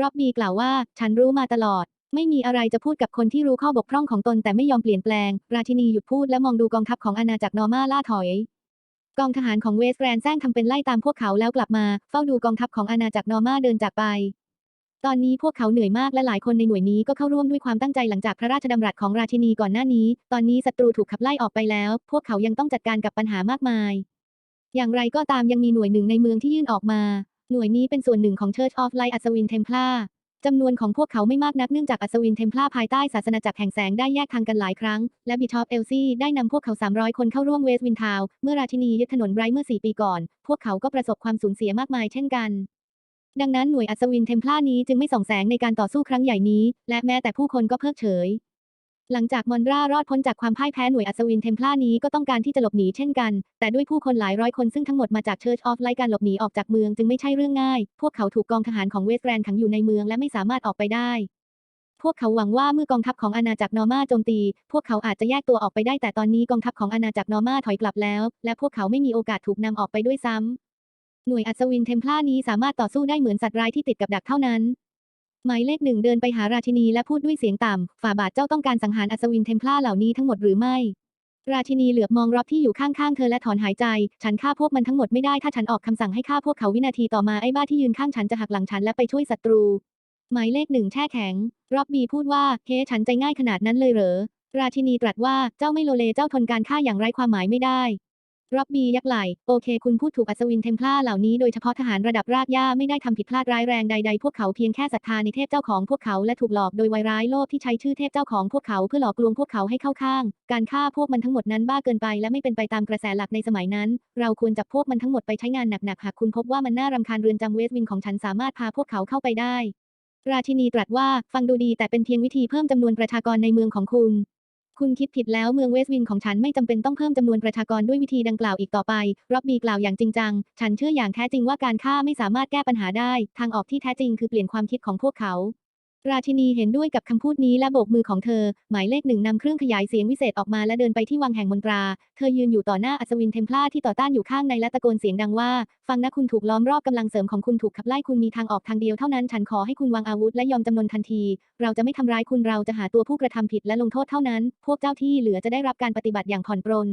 รอบบีกล่าวว่า ฉันรู้มาตลอด ไม่มีอะไรจะพูดกับคนที่รู้ข้อบกพร่องของตนแต่ไม่ยอมเปลี่ยนแปลง ราชินีหยุดพูดและมองดูกองทัพของอาณาจักรนอร์มาล่าถอย กองทหารของเวสแกรนแซงทำเป็นไล่ตามพวกเขาแล้วกลับมา เฝ้าดูกองทัพของอาณาจักรนอร์มาเดินจากไป ตอนนี้พวกเขาเหนื่อยมากและหลายคนในหน่วยนี้ก็เข้าร่วมด้วยความตั้งใจหลังจากพระราชดำรัสของราชินีก่อนหน้านี้ ตอนนี้ศัตรูถูกขับไล่ออกไปแล้ว พวกเขายังต้องจัดการกับปัญหามากมาย อย่างไรก็ตามยังมีหน่วยหนึ่งในเมืองที่ยื่นออกมา หน่วยนี้เป็นส่วนหนึ่งของ Church of Light อัศวินเทมพลาจำนวนของพวกเขาไม่มากนักเนื่องจากอัศวินเทมพลาภายใต้ศาสนาจักรแห่งแสงได้แยกทางกันหลายครั้ง และบิชอปเอลซี่ได้นำพวกเขา 300 คนเข้าร่วมเวสวินทาวเมื่อราชินียึดถนนไบรท์เมื่อ 4 ปีก่อน พวกเขาก็ประสบความสูญเสียมากมายเช่นกัน ดังนั้นหน่วยอัศวินเทมพลานี้จึงไม่ส่องแสงในการต่อสู้ครั้งใหญ่นี้ และแม้แต่ผู้คนก็เพิกเฉย หลังจากมอนรารอดพ้นจากความพ่ายแพ้หน่วยอัศวินเทมพลานี้ก็ต้องการที่จะหลบหนีเช่นกัน แต่ด้วยผู้คนหลายร้อยคนซึ่งทั้งหมดมาจาก Church of Light การหลบหนีออกจากเมืองจึงไม่ใช่เรื่องง่าย พวกเขาถูกกองทหารของเวสแรนขังอยู่ในเมืองและไม่สามารถออกไปได้พวกเขาหวังว่าเมื่อกองทัพของอาณาจักรนอร์มาโจมตี พวกเขาอาจจะแยกตัวออกไปได้แต่ตอนนี้กองทัพของอาณาจักรนอร์มาถอยกลับแล้ว และพวกเขาไม่มีโอกาสถูกนำออกไปด้วยซ้ำ หน่วยอัศวินเทมพลานี้สามารถต่อสู้ได้เหมือนสัตว์ร้ายที่ติดกับดักเท่านั้น หมายเลขหนึ่งเดินไปหาราชินีและพูดด้วยเสียงต่ำ ฝ่าบาทเจ้าต้องการสังหารอัศวินเทมพลาเหล่านี้ทั้งหมดหรือไม่ ราชินีเหลือบมองรอบที่อยู่ข้างๆเธอและถอนหายใจ ฉันฆ่าพวกมันทั้งหมดไม่ได้ถ้าฉันออกคำสั่งให้ฆ่าพวกเขาวินาทีต่อมาไอ้บ้าที่ยืนข้างฉันจะหักหลังฉันและไปช่วยศัตรู หมายเลขหนึ่งแช่แข็ง รอบบีพูดว่า เฮ้ฉันใจง่ายขนาดนั้นเลยเหรอ ราชินีตรัสว่าเจ้าไม่โลเลเจ้าทนการฆ่าอย่างไร้ความหมายไม่ได้ รอบบียักไหล โอเค คุณพูดถูกอัศวินเทมพลาเหล่านี้โดยเฉพาะทหารระดับรากหญ้าไม่ได้ทำผิดพลาดร้ายแรงใดๆ พวกเขาเพียงแค่ศรัทธาในเทพเจ้าของพวกเขาและถูกหลอกโดยวัยร้ายโลภที่ใช้ชื่อเทพเจ้าของพวกเขาเพื่อหลอกลวงพวกเขาให้เข้าข้าง การฆ่าพวกมันทั้งหมดนั้นบ้าเกินไปและไม่เป็นไปตามกระแสหลักในสมัยนั้น เราควรจับพวกมันทั้งหมดไปใช้งานหนักๆ หากคุณพบว่ามันน่ารำคาญเรือนจำเวสวินของฉันสามารถพาพวกเขาเข้าไปได้ ราชินีตรัสว่า ฟังดูดีแต่เป็นเพียงวิธีเพิ่มจำนวนประชากรในเมืองของคุณ คุณคิดผิดแล้วเมืองเวสวินของฉันไม่จำเป็นต้องเพิ่มจำนวนประชากรด้วยวิธีดังกล่าวอีกต่อไป ร็อบบีกล่าวอย่างจริงจัง ฉันเชื่ออย่างแท้จริงว่าการฆ่าไม่สามารถแก้ปัญหาได้ ทางออกที่แท้จริงคือเปลี่ยนความคิดของพวกเขา ราชินีเห็นด้วยกับคำพูดนี้และโบกมือของเธอ หมายเลขหนึ่งนำเครื่องขยายเสียงวิเศษออกมาและเดินไปที่วังแห่งมนตรา เธอยืนอยู่ต่อหน้าอัศวินเทมพลาที่ต่อต้านอยู่ข้างในและตะโกนเสียงดังว่า ฟังนะคุณถูกล้อมรอบกำลังเสริมของคุณถูกขับไล่คุณมีทางออกทางเดียวเท่านั้น ฉันขอให้คุณวางอาวุธและยอมจำนนทันที เราจะไม่ทำร้ายคุณเราจะหาตัวผู้กระทำผิดและลงโทษเท่านั้น พวกเจ้าที่เหลือจะได้รับการปฏิบัติอย่างผ่อนปรน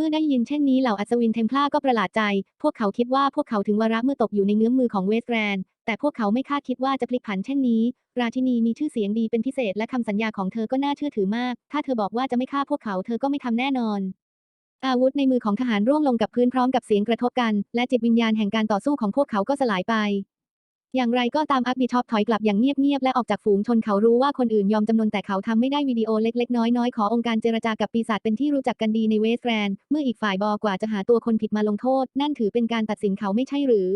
เมื่อได้ยินเช่นนี้เหล่าอัศวินเทมพลาก็ประหลาดใจ พวกเขาคิดว่าพวกเขาถึงวาระเมื่อตกอยู่ในเงื้อมมือของเวสแกรน แต่พวกเขาไม่คาดคิดว่าจะพลิกผันเช่นนี้ ราชินีมีชื่อเสียงดีเป็นพิเศษและคำสัญญาของเธอก็น่าเชื่อถือมาก ถ้าเธอบอกว่าจะไม่ฆ่าพวกเขาเธอก็ไม่ทำแน่นอน อาวุธในมือของทหารร่วงลงกับพื้นพร้อมกับเสียงกระทบกัน และจิตวิญญาณแห่งการต่อสู้ของพวกเขาก็สลายไป อย่างไรก็ตามอักบิชอปถอยกลับอย่างเงียบๆและออกจากฝูงชนเขารู้ว่าคนอื่นยอมจำนนแต่เขาทำไม่ได้วิดีโอเล็กๆ น้อยๆ ขอองค์การเจรจากับปีศาจเป็นที่รู้จักกันดีในเวสแรนด์เมื่ออีกฝ่ายบอกว่าจะหาตัวคนผิดมาลงโทษ นั่นถือเป็นการตัดสินเขาไม่ใช่หรือ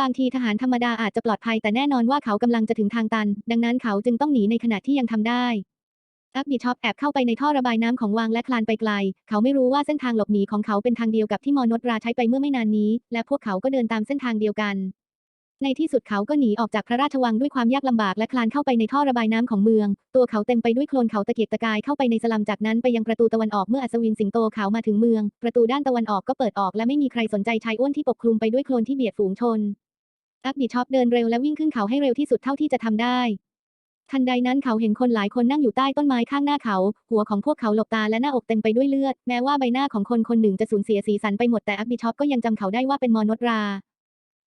บางทีทหารธรรมดาอาจจะปลอดภัยแต่แน่นอนว่าเขากำลังจะถึงทางตัน ดังนั้นเขาจึงต้องหนีในขณะที่ยังทำได้อักบิชอปแอบเข้าไปในท่อระบายน้ำของวางและคลานไปไกล เขาไม่รู้ว่าเส้นทางหลบหนีของเขาเป็นทางเดียวกับที่มอนตราใช้ไปเมื่อไม่นานนี้ และพวกเขาก็เดินตามเส้นทางเดียวกัน ในที่สุดเขาก็หนีออกจากพระราชวังด้วยความยากลำบากและคลานเข้าไปในท่อระบายน้ำของเมือง ตัวเขาเต็มไปด้วยโคลนเขาตะเกียกตะกายเข้าไปในสลัมจากนั้นไปยังประตูตะวันออกเมื่ออัศวินสิงโตขาวมาถึงเมือง ประตูด้านตะวันออกก็เปิดออกและไม่มีใครสนใจชายอ้วนที่ปกคลุมไปด้วยโคลนที่เบียดฝูงชน อักบิชอปเดินเร็วและวิ่งขึ้นเขาให้เร็วที่สุดเท่าที่จะทำได้ทันใดนั้นเขาเห็นคนหลายคนนั่งอยู่ใต้ต้นไม้ข้างหน้าเขา หัวของพวกเขาหลบตาและหน้าอกเต็มไปด้วยเลือด แม้ว่าใบหน้าของคนคนหนึ่งจะสูญเสียสีสันไปหมดแต่อักบิชอปก็ยังจำเขาได้ว่าเป็นมอนตรา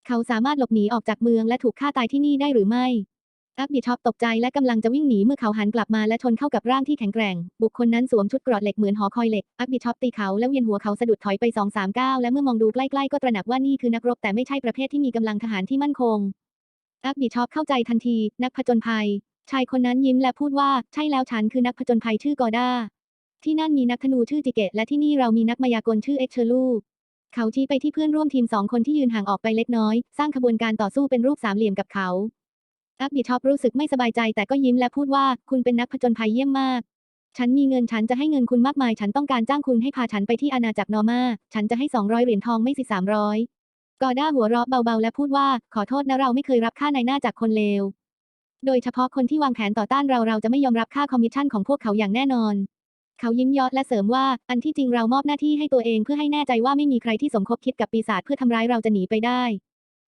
เขาสามารถหลบหนีออกจากเมืองและถูกฆ่าตายที่นี่ได้หรือไม่อักบิชอปตกใจและกำลังจะวิ่งหนีเมื่อเขาหันกลับมาและชนเข้ากับร่างที่แข็งแกร่ง บุคคลนั้นสวมชุดกราะเหล็กเหมือนหอคอยเหล็กอักบิชอปตีเขาและเวียนหัวเขาสะดุดถอยไปสองสามก้าวและเมื่อมองดูใกล้ๆก็ตระหนักว่านี่คือนักรบแต่ไม่ใช่ประเภทที่มีกำลังทหารที่มั่นคงอักบิชอปเข้าใจทันที นักผจญภัย ชายคนนั้นยิ้มและพูดว่าใช่แล้วฉันคือนักผจญภัยชื่อกอด้าที่นั่นมีนักธนูชื่อจิเกตและที่นี่เรามีนักมายากลชื่อเอ็กเชลู เขาชี้ไปที่เพื่อนร่วมทีมสองคนที่ยืนห่างออกไปเล็กน้อย สร้างขบวนการต่อสู้เป็นรูปสามเหลี่ยมกับเขาอักบิชอปรู้สึกไม่สบายใจแต่ก็ยิ้มและพูดว่าคุณเป็นนักผจญภัยเยี่ยมมาก ฉันมีเงินฉันจะให้เงินคุณมากมาย ฉันต้องการจ้างคุณให้พาฉันไปที่อาณาจักรนอร์มา ฉันจะให้200เหรียญทองไม่สิ300กอด้าหัวเราะเบาๆ และพูดว่าขอโทษนะเราไม่เคยรับค่าในหน้าจากคนเลว โดยเฉพาะคนที่วางแผนต่อต้านเราเราจะไม่ยอมรับค่าคอมมิชชั่นของพวกเขาอย่างแน่นอน เขายิ้มยอดและเสริมว่า อันที่จริงเรามอบหน้าที่ให้ตัวเองเพื่อให้แน่ใจว่าไม่มีใครที่สมคบคิดกับปีศาจเพื่อทำร้ายเราจะหนีไปได้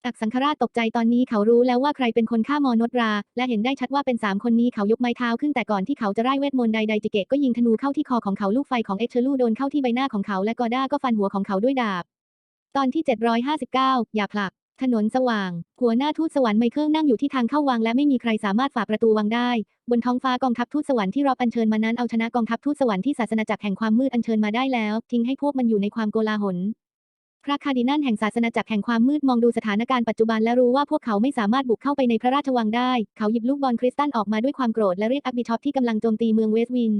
อักสังคราชตกใจตอนนี้เขารู้แล้วว่าใครเป็นคนฆ่ามอนตรา และเห็นได้ชัดว่าเป็นสามคนนี้เขายกไม้เท้าขึ้นแต่ก่อนที่เขาจะไล่เวทมนต์ใดๆจิเกะก็ยิงธนูเข้าที่คอของเขาลูกไฟของเอเชลูโดนเข้าที่ใบหน้าของเขาและกอด้าก็ฟันหัวของเขาด้วยดาบ ตอนที่ 759 อย่าผลัก ถนนสว่าง หัวหน้าทูตสวรรค์ไมเคิลนั่งอยู่ที่ทางเข้าวังและไม่มีใครสามารถฝ่าประตูวังได้ บนท้องฟ้ากองทัพทูตสวรรค์ที่รอบอัญเชิญมานั้นเอาชนะกองทัพทูตสวรรค์ที่ศาสนาจักรแห่งความมืดอัญเชิญมาได้แล้ว ทิ้งให้พวกมันอยู่ในความโกลาหล พระคาร์ดินัลแห่งศาสนาจักรแห่งความมืดมองดูสถานการณ์ปัจจุบันและรู้ว่าพวกเขาไม่สามารถบุกเข้าไปในพระราชวังได้ เขาหยิบลูกบอลคริสตัลออกมาด้วยความโกรธและเรียกอักบิชอปที่กำลังโจมตีเมืองเวสต์วิน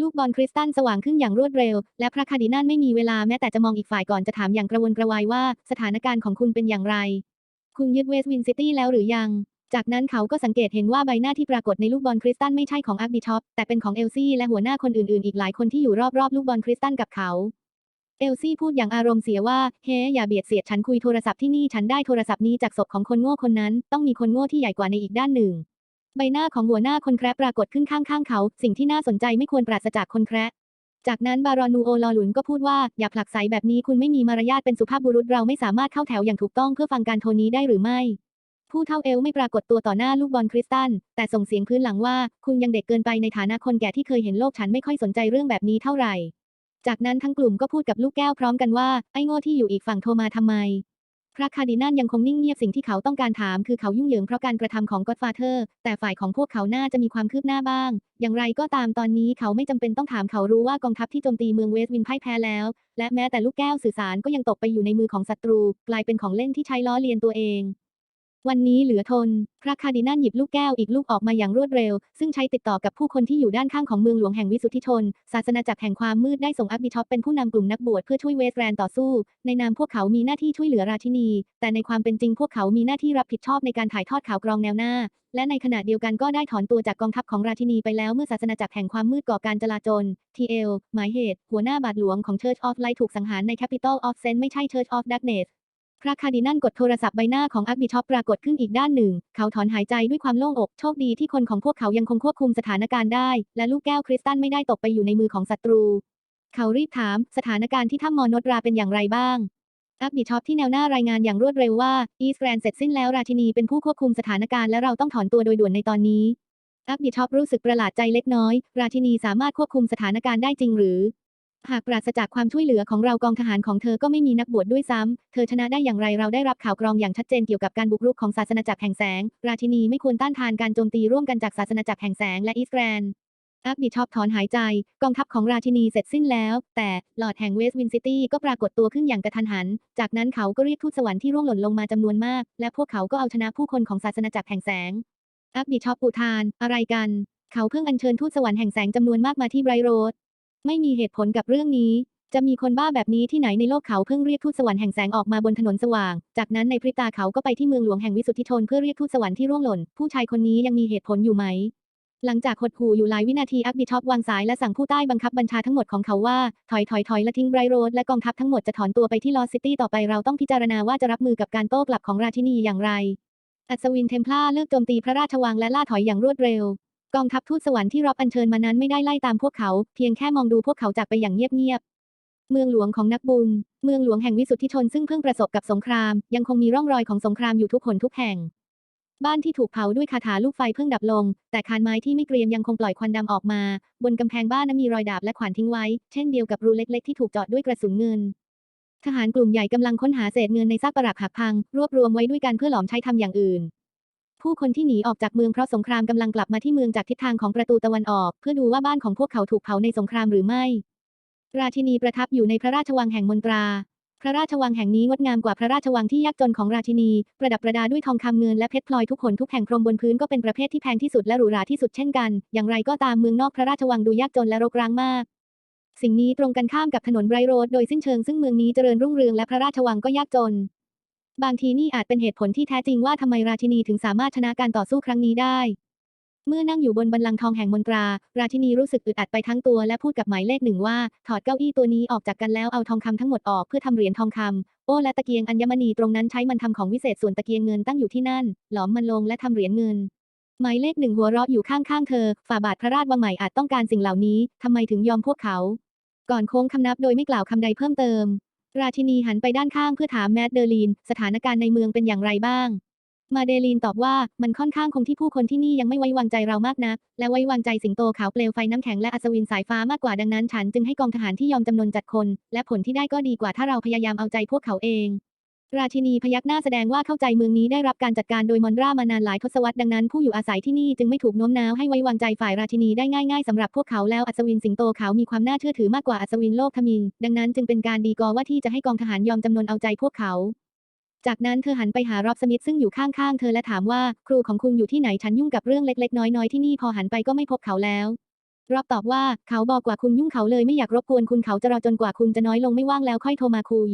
ลูกบอลคริสตัลสว่างขึ้นอย่างรวดเร็ว และพระคาร์ดินัลไม่มีเวลาแม้แต่จะมองอีกฝ่ายก่อนจะถามอย่างกระวนกระวายว่า สถานการณ์ของคุณเป็นอย่างไร คุณยึดเวสต์วินซิตี้แล้วหรือยัง จากนั้นเขาก็สังเกตเห็นว่าใบหน้าที่ปรากฏในลูกบอลคริสตัลไม่ใช่ของอักบิชอปแต่เป็นของเอลซี่และหัวหน้าคนอื่นๆ อีกหลายคนที่อยู่รอบๆลูกบอลคริสตัลกับเขาเอลซี่พูดอย่างอารมณ์เสียว่า เฮ้ อย่าเบียดเสียดฉันคุยโทรศัพท์ที่นี่ฉันได้โทรศัพท์นี้จากศพของคนโง่คนนั้น ต้องมีคนโง่ที่ใหญ่กว่าในอีกด้านหนึ่ง ใบหน้าของหัวหน้าคนแคระปรากฏขึ้นข้างๆเขา สิ่งที่น่าสนใจไม่ควรปราศจากคนแคระจากนั้นบารอนูโอลอหลุนก็พูดว่า อย่าผลักไสแบบนี้คุณไม่มีมารยาทเป็นสุภาพบุรุษเราไม่สามารถเข้าแถวอย่างถูกต้องเพื่อฟังการโทนี้ได้หรือไม่ ผู้เท่าเอลไม่ปรากฏตัวต่อหน้าลูกบอลคริสตัลแต่ส่งเสียงพื้นหลังว่า คุณยังเด็กเกินไปในฐานะคนแก่ที่เคยเห็นโลกฉันไม่ค่อยสนใจเรื่องแบบนี้เท่าไหร่ จากนั้นทั้งกลุ่มก็พูดกับลูกแก้วพร้อมกันว่าไอ้โง่ที่อยู่อีกฝั่งโทรมาทำไม พระคาร์ดินัลยังคงนิ่งเงียบสิ่งที่เขาต้องการถามคือเขายุ่งเหยิงเพราะการกระทำของก็อดฟาเธอร์แต่ฝ่ายของพวกเขาน่าจะมีความคืบหน้าบ้าง อย่างไรก็ตามตอนนี้เขาไม่จำเป็นต้องถามเขารู้ว่ากองทัพที่โจมตีเมืองเวสต์วินพ่ายแพ้แล้ว และแม้แต่ลูกแก้วสื่อสารก็ยังตกไปอยู่ในมือของศัตรู กลายเป็นของเล่นที่ใช้ล้อเลียนตัวเอง วันนี้เหลือทน พระคาร์ดินัลหยิบลูกแก้วอีกลูกออกมาอย่างรวดเร็ว ซึ่งใช้ติดต่อกับผู้คนที่อยู่ด้านข้างของเมืองหลวงแห่งวิสุทธิชน ศาสนาจักรแห่งความมืดได้ส่งอักบิชอปเป็นผู้นำกลุ่มนักบวชเพื่อช่วยเวสแรนต่อสู้ ในนามพวกเขามีหน้าที่ช่วยเหลือราชินี แต่ในความเป็นจริงพวกเขามีหน้าที่รับผิดชอบในการถ่ายทอดข่าวกรองแนวหน้า และในขณะเดียวกันก็ได้ถอนตัวจากกองทัพของราชินีไปแล้วเมื่อศาสนาจักรแห่งความมืดก่อการจลาจล TL หมายเหตุ หัวหน้าบาทหลวงของ Church of Light ถูกสังหารใน Capital of Saint ไม่ใช่ Church of Darkness พระคาร์ดินัลกดโทรศัพท์ใบหน้าของอักบิชอปปรากฏขึ้นอีกด้านหนึ่ง เขาถอนหายใจด้วยความโล่งอก โชคดีที่คนของพวกเขายังคงควบคุมสถานการณ์ได้ และลูกแก้วคริสตัลไม่ได้ตกไปอยู่ในมือของศัตรู เขารีบถามสถานการณ์ที่ถ้ำมอนตราเป็นอย่างไรบ้างอักบิชอปที่แนวหน้ารายงานอย่างรวดเร็วว่าอีสแกรนเสร็จสิ้นแล้วราชินีเป็นผู้ควบคุมสถานการณ์และเราต้องถอนตัวโดยด่วนในตอนนี้อักบิชอปรู้สึกประหลาดใจเล็กน้อย ราชินีสามารถควบคุมสถานการณ์ได้จริงหรือ หากปราศจากความช่วยเหลือของเรากองทหารของเธอก็ไม่มีนักบวชดด้วยซ้ำเธอชนะได้อย่างไรเราได้รับข่าวกรองอย่างชัดเจนเกี่ยวกับการบุกรุกของศาสนาจักรแห่งแสง ราชินีไม่ควรต้านทานการโจมตีร่วมกันจากศาสนาจักรแห่งแสงและอิสแกรนอาร์คบิชอปถอนหายใจ กองทัพของราชินีเสร็จสิ้นแล้ว แต่หลอดแห่งเวสต์วินซิตี้ก็ปรากฏตัวขึ้นอย่างกระทันหัน จากนั้นเขาก็เรียกทูตสวรรค์ที่ร่วงหล่นลงมาจำนวนมาก และพวกเขาก็เอาชนะผู้คนของศาสนาจักรแห่งแสงอาร์คบิชอปอุทาน อะไรกัน เขาเพิ่งอัญเชิญทูตสวรรค์แห่งแสงจำนวนมากมาที่ไบรโรด ไม่มีเหตุผลกับเรื่องนี้ จะมีคนบ้าแบบนี้ที่ไหนในโลกเขาเพิ่งเรียกทูตสวรรค์แห่งแสงออกมาบนถนนสว่าง จากนั้นในพริบตาเขาก็ไปที่เมืองหลวงแห่งวิสุทธิชนเพื่อเรียกทูตสวรรค์ที่ร่วงหล่น ผู้ชายคนนี้ยังมีเหตุผลอยู่ไหม หลังจากหดหู่อยู่หลายวินาทีอักบิชอปวางสายและสั่งผู้ใต้บังคับบัญชาทั้งหมดของเขาว่า ถอยถอยถอยและทิ้งไบรโรดและกองทัพทั้งหมดจะถอนตัวไปที่ลอสซิตี้ต่อไปเราต้องพิจารณาว่าจะรับมือกับการโต้กลับของราชินีอย่างไรอัศวินเทมพลาเลิกโจมตีพระราชวังและล่าถอยอย่างรวดเร็ว กองทัพทูตสวรรค์ที่รับอัญเชิญมานั้นไม่ได้ไล่ตามพวกเขา เพียงแค่มองดูพวกเขาจากไปอย่างเงียบๆ เมืองหลวงของนักบุญ เมืองหลวงแห่งวิสุทธิชนซึ่งเพิ่งประสบกับสงคราม ยังคงมีร่องรอยของสงครามอยู่ทุกหนทุกแห่ง บ้านที่ถูกเผาด้วยคาถาลูกไฟเพิ่งดับลง แต่คานไม้ที่ไม่เกรียมยังคงปล่อยควันดำออกมา บนกำแพงบ้านนั้นมีรอยดาบและขวานทิ้งไว้ เช่นเดียวกับรูเล็ก ๆ ที่ถูกเจาะด้วยกระสุนเงินทหารกลุ่มใหญ่กำลังค้นหาเศษเงินในซากปรักหักพัง รวบรวมไว้ด้วยกันเพื่อหลอมใช้ทำอย่างอื่น ผู้คนที่หนีออกจากเมืองเพราะสงครามกำลังกลับมาที่เมืองจากทิศทางของประตูตะวันออก เพื่อดูว่าบ้านของพวกเขาถูกเผาในสงครามหรือไม่ ราชินีประทับอยู่ในพระราชวังแห่งมนตรา พระราชวังแห่งนี้งดงามกว่าพระราชวังที่ยากจนของราชินี ประดับประดาด้วยทองคำเงินและเพชรพลอยทุกขนทุกแห่งพรมบนพื้นก็เป็นประเภทที่แพงที่สุดและหรูหราที่สุดเช่นกัน อย่างไรก็ตามเมืองนอกพระราชวังดูยากจนและรกร้างมากสิ่งนี้ตรงกันข้ามกับถนนไบรโรดโดยสิ้นเชิงซึ่งเมืองนี้เจริญรุ่งเรืองและพระราชวังก็ยากจน บางทีนี่อาจเป็นเหตุผลที่แท้จริงว่าทำไมราชินีถึงสามารถชนะการต่อสู้ครั้งนี้ได้ เมื่อนั่งอยู่บนบัลลังก์ทองแห่งมนตรา ราชินีรู้สึกอึดอัดไปทั้งตัวและพูดกับหมายเลขหนึ่งว่า ถอดเก้าอี้ตัวนี้ออกจากกันแล้วเอาทองคำทั้งหมดออกเพื่อทำเหรียญทองคำโอ้และตะเกียงอัญมณีตรงนั้นใช้มันทำของวิเศษส่วนตะเกียงเงินตั้งอยู่ที่นั่น หลอมมันลงและทำเหรียญเงินหมายเลขหนึ่งหัวเราะอยู่ข้างๆเธอ ฝ่าบาทพระราชวังใหม่อาจต้องการสิ่งเหล่านี้ ทำไมถึงยอมพวกเขา ก่อนโค้งคำนับโดยไม่กล่าวคำใดเพิ่มเติม ราชินีหันไปด้านข้างเพื่อถามแมดเดอลีน สถานการณ์ในเมืองเป็นอย่างไรบ้าง มาเดลีนตอบว่ามันค่อนข้างคงที่ผู้คนที่นี่ยังไม่ไว้วางใจเรามากนัก และไว้วางใจสิงโตขาวเปลวไฟน้ำแข็งและอัศวินสายฟ้ามากกว่าดังนั้นฉันจึงให้กองทหารที่ยอมจำนนจัดคน และผลที่ได้ก็ดีกว่าถ้าเราพยายามเอาใจพวกเขาเอง ราชินีพยักหน้าแสดงว่าเข้าใจเมืองนี้ได้รับการจัดการโดยมอนรามานานหลายทศวรรษดังนั้นผู้อยู่อาศัยที่นี่จึงไม่ถูกโน้มน้าวให้ไว้วางใจฝ่ายราชินีได้ง่ายๆสำหรับพวกเขาแล้วอัศวินสิงโตขาวมีความน่าเชื่อถือมากกว่าอัศวินโลกทมิงดังนั้นจึงเป็นการดีกอว่าที่จะให้กองทหารยอมจำนนเอาใจพวกเขา จากนั้นเธอหันไปหารอบสมิธซึ่งอยู่ข้างๆเธอและถามว่า ครูของคุณอยู่ที่ไหนฉันยุ่งกับเรื่องเล็กๆน้อยๆที่นี่พอหันไปก็ไม่พบเขาแล้วรอบตอบว่าเขาบอกกว่าคุณยุ่งเขาเลยไม่อยากรบกวนคุณเขาจะรอจนกว่าคุณจะน้อยลงไม่ว่างแล้วค่อยโทรมาคุย